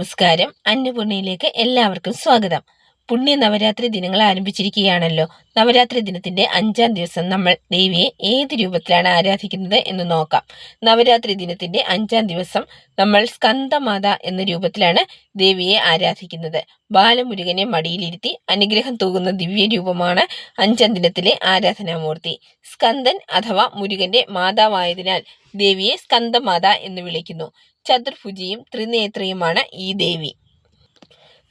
നമസ്കാരം. അന്നപൂർണയിലേക്ക് എല്ലാവർക്കും സ്വാഗതം. പുണ്യ നവരാത്രി ദിനങ്ങൾ ആരംഭിച്ചിരിക്കുകയാണല്ലോ. നവരാത്രി ദിനത്തിന്റെ അഞ്ചാം ദിവസം നമ്മൾ ദേവിയെ ഏത് രൂപത്തിലാണ് ആരാധിക്കുന്നത് എന്ന് നോക്കാം. നവരാത്രി ദിനത്തിന്റെ അഞ്ചാം ദിവസം നമ്മൾ സ്കന്ദമാത എന്ന രൂപത്തിലാണ് ദേവിയെ ആരാധിക്കുന്നത്. ബാലമുരുകനെ മടിയിലിരുത്തി അനുഗ്രഹം തൂകുന്ന ദിവ്യ രൂപമാണ് അഞ്ചാം ദിനത്തിലെ ആരാധനാമൂർത്തി. സ്കന്ദൻ അഥവാ മുരുകന്റെ മാതാവായതിനാൽ ദേവിയെ സ്കന്ദമാത എന്ന് വിളിക്കുന്നു. ചതുർഭുജിയും ത്രിനേത്രയുമാണ് ഈ ദേവി.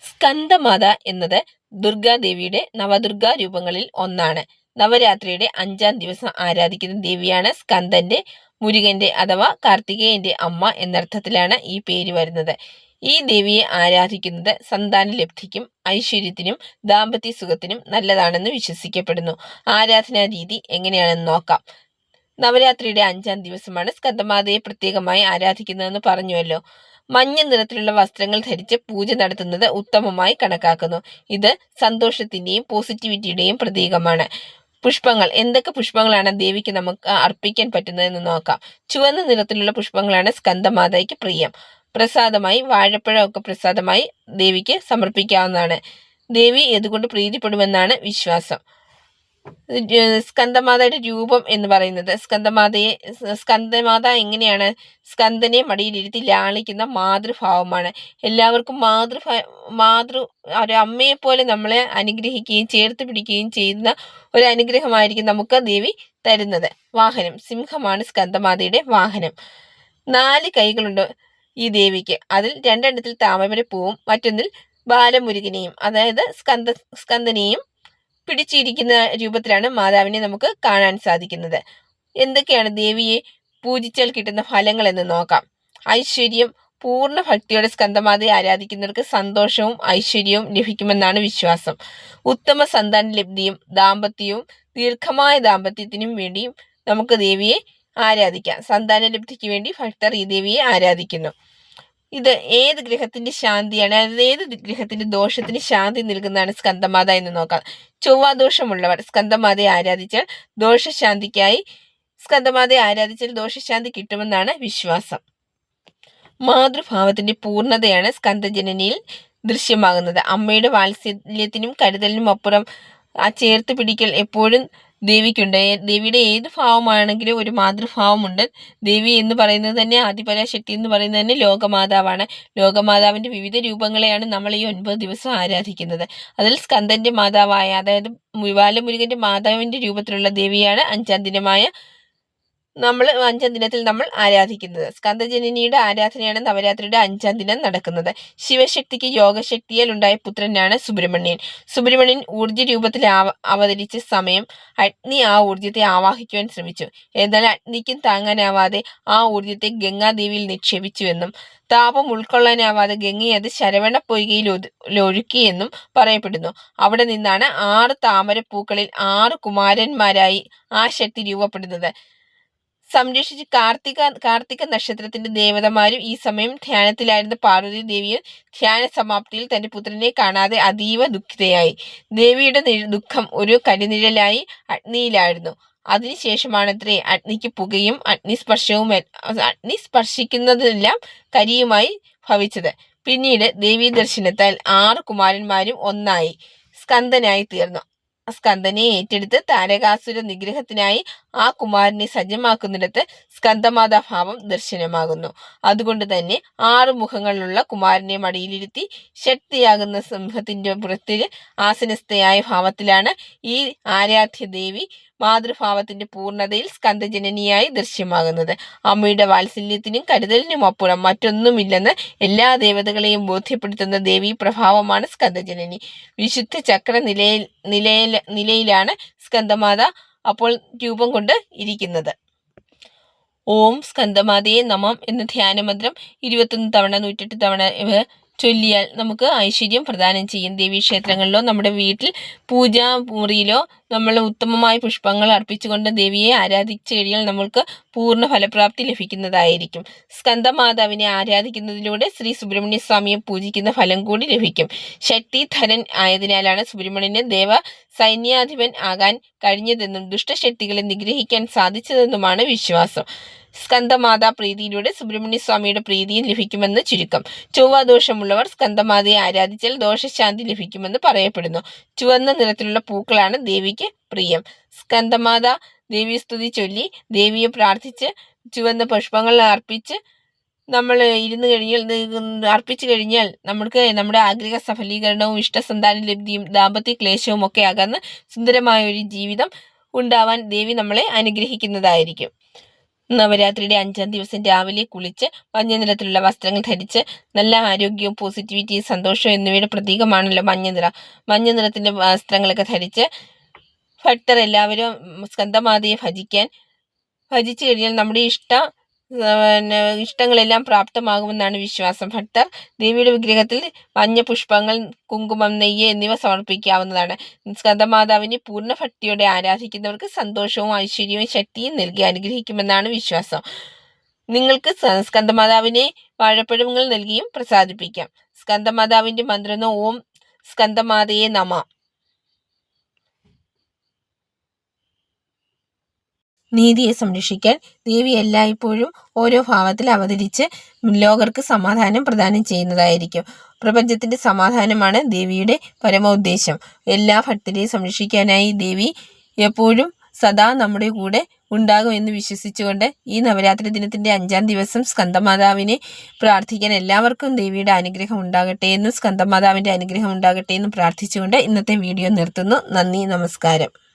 സ്കന്ദമാത എന്നത് ദുർഗാദേവിയുടെ നവദുർഗാ രൂപങ്ങളിൽ ഒന്നാണ്. നവരാത്രിയുടെ അഞ്ചാം ദിവസം ആരാധിക്കുന്ന ദേവിയാണ് സ്കന്ദന്റെ മുരുകന്റെ അഥവാ കാർത്തികേയന്റെ അമ്മ എന്നർത്ഥത്തിലാണ് ഈ പേര് വരുന്നത്. ഈ ദേവിയെ ആരാധിക്കുന്നത് സന്താന ലബ്ധിക്കും ഐശ്വര്യത്തിനും ദാമ്പത്യ സുഖത്തിനും നല്ലതാണെന്ന് വിശ്വസിക്കപ്പെടുന്നു. ആരാധനാ രീതി എങ്ങനെയാണെന്ന് നോക്കാം. നവരാത്രിയുടെ അഞ്ചാം ദിവസമാണ് സ്കന്ദമാതയെ പ്രത്യേകമായി ആരാധിക്കുന്നതെന്ന് പറഞ്ഞുവല്ലോ. മഞ്ഞ നിറത്തിലുള്ള വസ്ത്രങ്ങൾ ധരിച്ച് പൂജ നടത്തുന്നത് ഉത്തമമായി കണക്കാക്കുന്നു. ഇത് സന്തോഷത്തിന്റെയും പോസിറ്റിവിറ്റിയുടെയും പ്രതീകമാണ്. പുഷ്പങ്ങൾ. എന്തൊക്കെ പുഷ്പങ്ങളാണ് ദേവിക്ക് നമുക്ക് അർപ്പിക്കാൻ പറ്റുന്നതെന്ന് നോക്കാം. ചുവന്ന നിറത്തിലുള്ള പുഷ്പങ്ങളാണ് സ്കന്ദമാതയ്ക്ക് പ്രിയം. പ്രസാദമായി വാഴപ്പഴമൊക്കെ പ്രസാദമായി ദേവിക്ക് സമർപ്പിക്കാവുന്നതാണ്. ദേവി ഇതുകൊണ്ട് പ്രീതിപ്പെടുമെന്നാണ് വിശ്വാസം. സ്കന്ദമാതയുടെ രൂപം എന്ന് പറയുന്നത്. സ്കന്ദമാതയെ സ്കന്ദമാത എങ്ങനെയാണ്? സ്കന്ദനെ മടിയിലിരുത്തി ലാളിക്കുന്ന മാതൃഭാവമാണ്. എല്ലാവർക്കും മാതൃഭാ മാതൃ ഒരു അമ്മയെ പോലെ നമ്മളെ അനുഗ്രഹിക്കുകയും ചേർത്ത് പിടിക്കുകയും ചെയ്യുന്ന ഒരു അനുഗ്രഹമായിരിക്കും നമുക്ക് ദേവി തരുന്നത്. വാഹനം. സിംഹമാണ് സ്കന്ദമാതയുടെ വാഹനം. നാല് കൈകളുണ്ട് ഈ ദേവിക്ക്. അതിൽ രണ്ടെണ്ണത്തിൽ താമരപ്പൂവും മറ്റൊന്നിൽ ബാലമുരുകനെയും അതായത് സ്കന്ദ സ്കന്ദനെയും പിടിച്ചിരിക്കുന്ന രൂപത്തിലാണ് മാതാവിനെ നമുക്ക് കാണാൻ സാധിക്കുന്നത്. എന്തൊക്കെയാണ് ദേവിയെ പൂജിച്ചാൽ കിട്ടുന്ന ഫലങ്ങൾ എന്ന് നോക്കാം. ഐശ്വര്യം പൂർണ ഭക്തിയോടെ സ്കന്ധമാതയെ ആരാധിക്കുന്നവർക്ക് സന്തോഷവും ഐശ്വര്യവും ലഭിക്കുമെന്നാണ് വിശ്വാസം. ഉത്തമ സന്താന ലബ്ധിയും ദാമ്പത്യവും ദീർഘമായ ദാമ്പത്യത്തിനും വേണ്ടിയും നമുക്ക് ദേവിയെ ആരാധിക്കാം. സന്താന ലബ്ധിക്ക് വേണ്ടി ഭക്തർ ഈ ദേവിയെ ആരാധിക്കുന്നു. ഇത് ഏത് ഗ്രഹത്തിന്റെ ശാന്തിയാണ്? അതായത് ഏത് ഗ്രഹത്തിന്റെ ദോഷത്തിന് ശാന്തി നൽകുന്നതാണ് സ്കന്ധമാത എന്ന് നോക്കാം. ചൊവ്വാദോഷമുള്ളവർ സ്കന്ധമാതയെ ആരാധിച്ചാൽ ദോഷശാന്തിക്കായി സ്കന്ധമാതയെ ആരാധിച്ചാൽ ദോഷശാന്തി കിട്ടുമെന്നാണ് വിശ്വാസം. മാതൃഭാവത്തിന്റെ പൂർണതയാണ് സ്കന്ധജനനിയിൽ ദൃശ്യമാകുന്നത്. അമ്മയുടെ വാത്സല്യത്തിനും കരുതലിനും അപ്പുറം ആ ചേർത്ത് പിടിക്കൽ എപ്പോഴും ദേവിക്കുണ്ട്. ദേവിയുടെ ഏത് ഭാവമാണെങ്കിലും ഒരു മാതൃഭാവമുണ്ട്. ദേവി എന്ന് പറയുന്നത് തന്നെ ആദിപരാശക്തി എന്ന് പറയുന്നത് തന്നെ ലോകമാതാവാണ്. ലോകമാതാവിന്റെ വിവിധ രൂപങ്ങളെയാണ് നമ്മൾ ഈ ഒൻപത് ദിവസം ആരാധിക്കുന്നത്. അതിൽ സ്കന്ദന്റെ മാതാവായ അതായത് ബാലമുരുകന്റെ മാതാവിന്റെ രൂപത്തിലുള്ള ദേവിയാണ് അഞ്ചാം ദിനമായ നമ്മൾ അഞ്ചാം ദിനത്തിൽ നമ്മൾ ആരാധിക്കുന്നത്. സ്കന്ദജനനിയുടെ ആരാധനയാണ് നവരാത്രിയുടെ അഞ്ചാം ദിനം നടക്കുന്നത്. ശിവശക്തിക്ക് യോഗശക്തിയിൽ ഉണ്ടായ പുത്രനാണ് സുബ്രഹ്മണ്യൻ. സുബ്രഹ്മണ്യൻ ഊർജ രൂപത്തിൽ അവതരിച്ച സമയം അഗ്നി ആ ഊർജത്തെ ആവാഹിക്കുവാൻ ശ്രമിച്ചു. എന്നാൽ അഗ്നിക്കും താങ്ങാനാവാതെ ആ ഊർജത്തെ ഗംഗാദേവിയിൽ നിക്ഷേപിച്ചുവെന്നും താപം ഉൾക്കൊള്ളാനാവാതെ ഗംഗയെ അത് ശരവണ പൊയ്കയിൽ ഒഴുക്കിയെന്നും പറയപ്പെടുന്നു. അവിടെ നിന്നാണ് ആറ് താമരപ്പൂക്കളിൽ ആറ് കുമാരന്മാരായി ആ ശക്തി രൂപപ്പെടുന്നത്. സംരക്ഷിച്ച് കാർത്തിക കാർത്തിക നക്ഷത്രത്തിന്റെ ദേവതമാരും ഈ സമയം ധ്യാനത്തിലായിരുന്ന പാർവതി ദേവിയും ധ്യാന സമാപ്തിയിൽ തന്റെ പുത്രനെ കാണാതെ അതീവ ദുഃഖിതയായി. ദേവിയുടെ ദുഃഖം ഒരു കരിനിഴലായി അഗ്നിയിലായിരുന്നു. അതിനുശേഷമാണത്രേ അഗ്നിക്ക് പുകയും അഗ്നിസ്പർശവും അഗ്നി സ്പർശിക്കുന്നതെല്ലാം കരിയുമായി ഭവിച്ചത്. പിന്നീട് ദേവി ദർശനത്താൽ ആറ് കുമാരന്മാരും ഒന്നായി. സ്കന്ദനായി തീർന്നു. സ്കന്ദനെ ഏറ്റെടുത്ത് താരകാസുര നിഗ്രഹത്തിനായി ആ കുമാരനെ സജ്ജമാക്കുന്നിടത്ത് സ്കന്ധമാതാഭാവം ദർശനമാകുന്നു. അതുകൊണ്ട് തന്നെ ആറു മുഖങ്ങളുള്ള കുമാരനെ മടിയിലിരുത്തി ശക്തിയാകുന്ന സിംഹത്തിന്റെ പുറത്തിൽ ആസനസ്ഥയായ ഭാവത്തിലാണ് ഈ ആരാധ്യ ദേവി മാതൃഭാവത്തിന്റെ പൂർണതയിൽ സ്കന്ധജനനിയായി ദൃശ്യമാകുന്നത്. അമ്മയുടെ വാത്സല്യത്തിനും കരുതലിനും അപ്പുറം മറ്റൊന്നുമില്ലെന്ന് എല്ലാ ദേവതകളെയും ബോധ്യപ്പെടുത്തുന്ന ദേവി പ്രഭാവമാണ് സ്കന്ധജനനി. വിശുദ്ധ ചക്ര നിലയിൽ നിലയിൽ നിലയിലാണ് സ്കന്ധമാത അപ്പോൾ രൂപം കൊണ്ട് ഇരിക്കുന്നത്. ഓം സ്കന്ധമാതയെ നമം എന്ന ധ്യാനമന്ത്രം ഇരുപത്തൊന്ന് തവണ നൂറ്റെട്ട് തവണ ചൊല്ലിയാൽ നമുക്ക് ഐശ്വര്യം പ്രദാനം ചെയ്യും. ദേവീക്ഷേത്രങ്ങളിലോ നമ്മുടെ വീട്ടിൽ പൂജാ മുറിയിലോ നമ്മൾ ഉത്തമമായ പുഷ്പങ്ങൾ അർപ്പിച്ചുകൊണ്ട് ദേവിയെ ആരാധിച്ചു കഴിഞ്ഞാൽ നമ്മൾക്ക് പൂർണ ഫലപ്രാപ്തി ലഭിക്കുന്നതായിരിക്കും. സ്കന്ദമാതാവിനെ ആരാധിക്കുന്നതിലൂടെ ശ്രീ സുബ്രഹ്മണ്യ സ്വാമിയെ പൂജിക്കുന്ന ഫലം കൂടി ലഭിക്കും. ശക്തിധരൻ ആയതിനാലാണ് സുബ്രഹ്മണ്യന് ദേവ സൈന്യാധിപൻ ആകാൻ കഴിഞ്ഞതെന്നും ദുഷ്ടശക്തികളെ നിഗ്രഹിക്കാൻ സാധിച്ചതെന്നുമാണ് വിശ്വാസം. സ്കന്ദമാതാ പ്രീതിയിലൂടെ സുബ്രഹ്മണ്യ സ്വാമിയുടെ പ്രീതിയും ലഭിക്കുമെന്ന് ചുരുക്കം. ചൊവ്വ ദോഷമുള്ളവർ ആരാധിച്ചാൽ ദോഷശാന്തി ലഭിക്കുമെന്ന് പറയപ്പെടുന്നു. ചുവന്ന നിറത്തിലുള്ള പൂക്കളാണ് ദേവിക്ക് പ്രിയം. സ്കന്ധമാത ദേവി സ്തുതി ചൊല്ലി ദേവിയെ പ്രാർത്ഥിച്ച് ചുവന്ന പുഷ്പങ്ങൾ അർപ്പിച്ച് നമ്മൾ ഇരുന്ന് കഴിഞ്ഞാൽ അർപ്പിച്ചു കഴിഞ്ഞാൽ നമുക്ക് നമ്മുടെ ആഗ്രഹ സഫലീകരണവും ഇഷ്ടസന്താന ലബ്ധിയും ദാമ്പത്യ ക്ലേശവും ഒക്കെ അകന്ന് സുന്ദരമായ ഒരു ജീവിതം ഉണ്ടാവാൻ ദേവി നമ്മളെ അനുഗ്രഹിക്കുന്നതായിരിക്കും. നവരാത്രിയുടെ അഞ്ചാം ദിവസം രാവിലെ കുളിച്ച് മഞ്ഞ നിറത്തിലുള്ള വസ്ത്രങ്ങൾ ധരിച്ച് നല്ല ആരോഗ്യവും പോസിറ്റിവിറ്റിയും സന്തോഷവും എന്നിവയുടെ പ്രതീകമാണല്ലോ മഞ്ഞ നിറം. മഞ്ഞ നിറത്തിന്റെ വസ്ത്രങ്ങളൊക്കെ ധരിച്ച് ഭക്തർ എല്ലാവരും സ്കന്ധമാതയെ ഭജിക്കാൻ ഭജിച്ചു കഴിഞ്ഞാൽ നമ്മുടെ ഇഷ്ട പിന്നെ ഇഷ്ടങ്ങളെല്ലാം പ്രാപ്തമാകുമെന്നാണ് വിശ്വാസം. ഭക്തർ ദേവിയുടെ വിഗ്രഹത്തിൽ മഞ്ഞ പുഷ്പങ്ങൾ കുങ്കുമം നെയ്യ് എന്നിവ സമർപ്പിക്കാവുന്നതാണ്. സ്കന്ദമാതാവിനെ പൂർണ ഭക്തിയോടെ ആരാധിക്കുന്നവർക്ക് സന്തോഷവും ഐശ്വര്യവും ശക്തിയും നൽകി അനുഗ്രഹിക്കുമെന്നാണ് വിശ്വാസം. നിങ്ങൾക്ക് സ്കന്ദമാതാവിനെ വാഴപ്പഴങ്ങൾ നൽകിയും പ്രസാദിപ്പിക്കാം. സ്കന്ധമാതാവിന്റെ മന്ത്രനോ ഓം സ്കന്ദമാതയെ നമ. നീതിയെ സംരക്ഷിക്കാൻ ദേവി എല്ലായ്പ്പോഴും ഓരോ ഭാവത്തിൽ അവതരിച്ച് ലോകർക്ക് സമാധാനം പ്രദാനം ചെയ്യുന്നതായിരിക്കും. പ്രപഞ്ചത്തിന്റെ സമാധാനമാണ് ദേവിയുടെ പരമോദ്ദേശം. എല്ലാ ഭക്തരെയും സംരക്ഷിക്കാനായി ദേവി എപ്പോഴും സദാ നമ്മുടെ കൂടെ ഉണ്ടാകുമെന്ന് വിശ്വസിച്ചുകൊണ്ട് ഈ നവരാത്രി ദിനത്തിന്റെ അഞ്ചാം ദിവസം സ്കന്ദമാതാവിനെ പ്രാർത്ഥിക്കാൻ എല്ലാവർക്കും ദേവിയുടെ അനുഗ്രഹം ഉണ്ടാകട്ടെ എന്നും സ്കന്ദമാതാവിന്റെ അനുഗ്രഹം ഉണ്ടാകട്ടെ എന്നും പ്രാർത്ഥിച്ചുകൊണ്ട് ഇന്നത്തെ വീഡിയോ നിർത്തുന്നു. നന്ദി നമസ്കാരം.